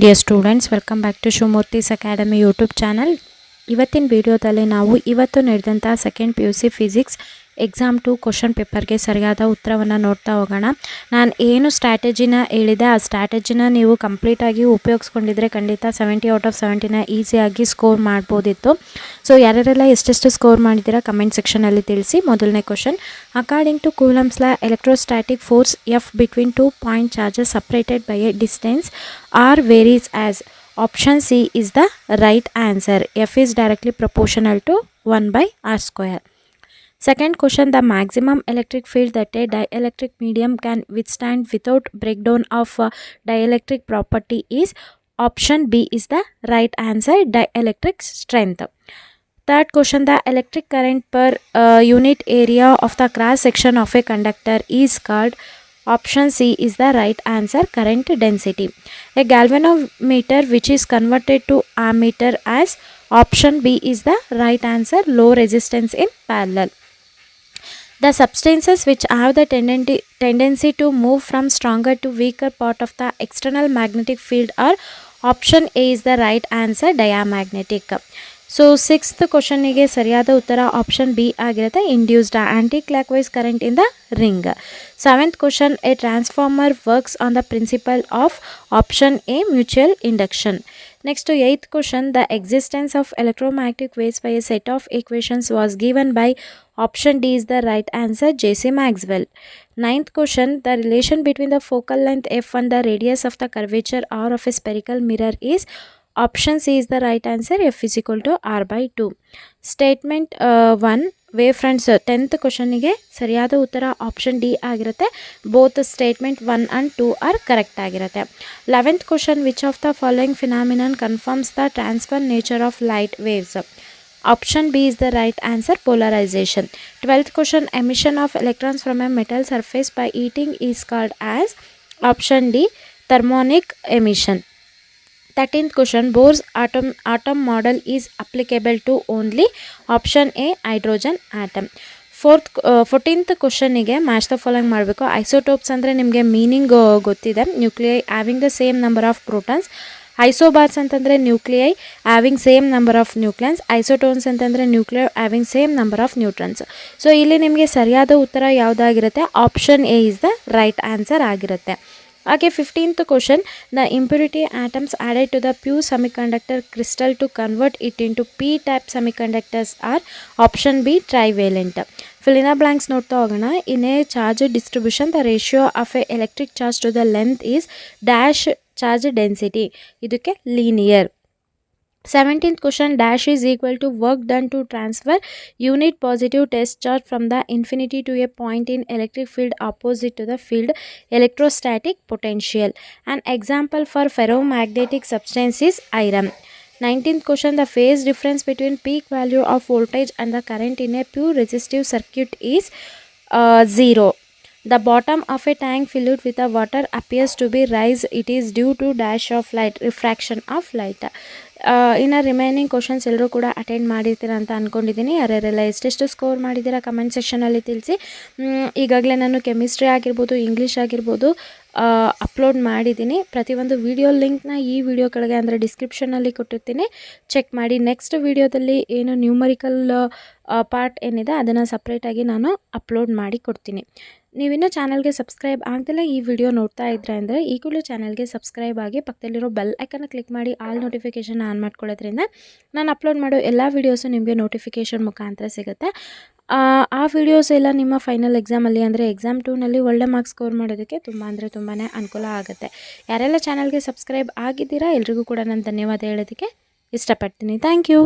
Dear students welcome back to Shivamurthy's academy YouTube channel ಇವತ್ತಿನ ವಿಡಿಯೋದಲ್ಲಿ ನಾವು ಇವತ್ತು ನಡೆದಂತಹ second P U C physics exam two question ಪೇಪರ್ಗೆ ಸರಿಯಾದ ಉತ್ತರವನ್ನು ನೋಡ್ತಾ ಹೋಗೋಣ ನಾನು ಏನು ಸ್ಟ್ರಾಟಜಿನ ಹೇಳಿದೆ, ಆ ಸ್ಟ್ರಾಟಜಿನ ನೀವು ಕಂಪ್ಲೀಟಾಗಿ ಉಪಯೋಗಿಸ್ಕೊಂಡಿದ್ರೆ ಖಂಡಿತ ಸೆವೆಂಟಿ ಔಟ್ ಆಫ್ ಸೆವೆಂಟಿನ ಈಸಿಯಾಗಿ ಸ್ಕೋರ್ ಮಾಡ್ಬೋದಿತ್ತು ಸೊ ಯಾರ್ಯಾರೆಲ್ಲ ಎಷ್ಟೆಷ್ಟು ಸ್ಕೋರ್ ಮಾಡಿದ್ದೀರಾ ಕಮೆಂಟ್ ಸೆಕ್ಷನಲ್ಲಿ ತಿಳಿಸಿ ಮೊದಲನೇ question according to Coulomb's law electrostatic force F between two point charges separated by a distance R varies as option C is the right answer. F is directly proportional to 1 by r square. Second question, the maximum electric field that a dielectric medium can withstand without breakdown of uh, dielectric property is option B is the right answer, dielectric strength. Third question, the electric current per uh, unit area of the cross section of a conductor is called option C is the right answer, current density. A galvanometer which is converted to ammeter as option B is the right answer, low resistance in parallel. The substances which have the tendency, tendency to move from stronger to weaker part of the external magnetic field are option A is the right answer diamagnetic. So sixth ಕ್ವಶನಿಗೆ ಸರಿಯಾದ ಉತ್ತರ option B ಆಗಿರುತ್ತೆ induced anticlockwise current in the ring seventh question a transformer works on the principle of option A mutual induction Next to eighth question, the existence of electromagnetic waves by a set of equations was given by option D is the right answer J.C. Maxwell. Ninth question, the relation between the focal length F and the radius of the curvature R of a spherical mirror is option C is the right answer F is equal to R by 2. Statement uh, 1, wave friends tenth ಕ್ವಶನಿಗೆ ಸರಿಯಾದ ಉತ್ತರ option D ಆಗಿರುತ್ತೆ both statement one and two are correct ಆಗಿರುತ್ತೆ eleventh question which of the following phenomenon confirms the transfer nature of light waves Option B is the right answer polarization. 12th question emission of electrons from a metal surface by heating is called as option D thermonic emission. 13th question, Bohr's atom atom model is applicable to only option A, hydrogen atom. Fourth fourteenth ಕ್ವಶನಿಗೆ match the following ಮಾಡಬೇಕು. Isotopes ಅಂದರೆ ನಿಮಗೆ meaning ಗೊತ್ತಿದೆ. Nuclei having the same number of protons isobars ಅಂತಂದರೆ nuclei having same number of nucleons isotones ಅಂತಂದರೆ nuclear having same number of neutrons so ಇಲ್ಲಿ ನಿಮಗೆ ಸರಿಯಾದ ಉತ್ತರ ಯಾವುದಾಗಿರುತ್ತೆ? Option A is the right answer ಆಗಿರುತ್ತೆ. ಹಾಗೆ fifteenth question the impurity atoms added to the pure semiconductor crystal to convert it into P type semiconductors are option B trivalent fill in blanks ನೋಡ್ತಾ ಹೋಗೋಣ in a charge distribution the ratio of a electric charge to the length is dash charge density ಇದಕ್ಕೆ linear Seventeenth question dash is equal to work done to transfer unit positive test charge from the infinity to a point in electric field opposite to the field electrostatic potential. An example for ferromagnetic substance is iron. 19th question the phase difference between peak value of voltage and the current in a pure resistive circuit is uh, 0 The bottom of a tank filled with the water appears to be rise. It is due to dash of light, refraction of light. ಇನ್ನು remaining questions ಎಲ್ಲರೂ ಕೂಡ attend ಮಾಡಿರ್ತೀರ ಅಂತ ಅಂದ್ಕೊಂಡಿದ್ದೀನಿ ಯಾರ್ಯಾರೆಲ್ಲ ಎಷ್ಟೆಷ್ಟು score ಮಾಡಿದ್ದೀರಾ comment ಸೆಕ್ಷನಲ್ಲಿ ತಿಳಿಸಿ. ಈಗಾಗಲೇ ನಾನು ಕೆಮಿಸ್ಟ್ರಿ ಆಗಿರ್ಬೋದು ಇಂಗ್ಲೀಷ್ ಆಗಿರ್ಬೋದು ಅಪ್ಲೋಡ್ ಮಾಡಿದ್ದೀನಿ. ಪ್ರತಿಯೊಂದು ವಿಡಿಯೋ ಲಿಂಕ್ನ ಈ ವಿಡಿಯೋ ಕೆಳಗೆ ಅಂದರೆ ಡಿಸ್ಕ್ರಿಪ್ಷನಲ್ಲಿ ಕೊಟ್ಟಿರ್ತೀನಿ. ಚೆಕ್ ಮಾಡಿ. ನೆಕ್ಸ್ಟ್ ವಿಡಿಯೋದಲ್ಲಿ ಏನು ನ್ಯೂಮರಿಕಲ್ ಪಾರ್ಟ್ ಏನಿದೆ ಅದನ್ನು ಸಪ್ರೇಟಾಗಿ ನಾನು ಅಪ್ಲೋಡ್ ಮಾಡಿ ಕೊಡ್ತೀನಿ. ನೀವಿನ್ನೂ ಚಾನಲ್ಗೆ ಸಬ್ಸ್ಕ್ರೈಬ್ ಆಗ್ದಲೇ ಈ ವಿಡಿಯೋ ನೋಡ್ತಾ ಇದ್ರೆ ಅಂದರೆ ಈಗಲೂ ಚಾನಲ್ಗೆ ಸಬ್ಸ್ಕ್ರೈಬ್ ಆಗಿ ಪಕ್ಕದಲ್ಲಿರೋ ಬೆಲ್ ಐಕನ್ನ ಕ್ಲಿಕ್ ಮಾಡಿ ಆಲ್ ನೋಟಿಫಿಕೇಷನ್ ಆನ್ ಮಾಡ್ಕೊಳ್ಳೋದ್ರಿಂದ ನಾನು ಅಪ್ಲೋಡ್ ಮಾಡೋ ಎಲ್ಲ ವೀಡಿಯೋಸು ನಿಮಗೆ ನೋಟಿಫಿಕೇಷನ್ ಮುಖಾಂತರ ಸಿಗುತ್ತೆ. ಆ ವಿಡಿಯೋಸ್ ಎಲ್ಲ ನಿಮ್ಮ ಫೈನಲ್ ಎಕ್ಸಾಮಲ್ಲಿ ಅಂದರೆ ಎಕ್ಸಾಮ್ ಟೂನಲ್ಲಿ ಒಳ್ಳೆ ಮಾರ್ಕ್ಸ್ ಸ್ಕೋರ್ ಮಾಡೋದಕ್ಕೆ ತುಂಬ ಅಂದರೆ ತುಂಬಾ ಅನುಕೂಲ ಆಗುತ್ತೆ. ಯಾರೆಲ್ಲ ಚಾನಲ್ಗೆ ಸಬ್ಸ್ಕ್ರೈಬ್ ಆಗಿದ್ದೀರಾ ಎಲ್ರಿಗೂ ಕೂಡ ನಾನು ಧನ್ಯವಾದ ಹೇಳೋದಕ್ಕೆ ಇಷ್ಟಪಡ್ತೀನಿ. Thank you.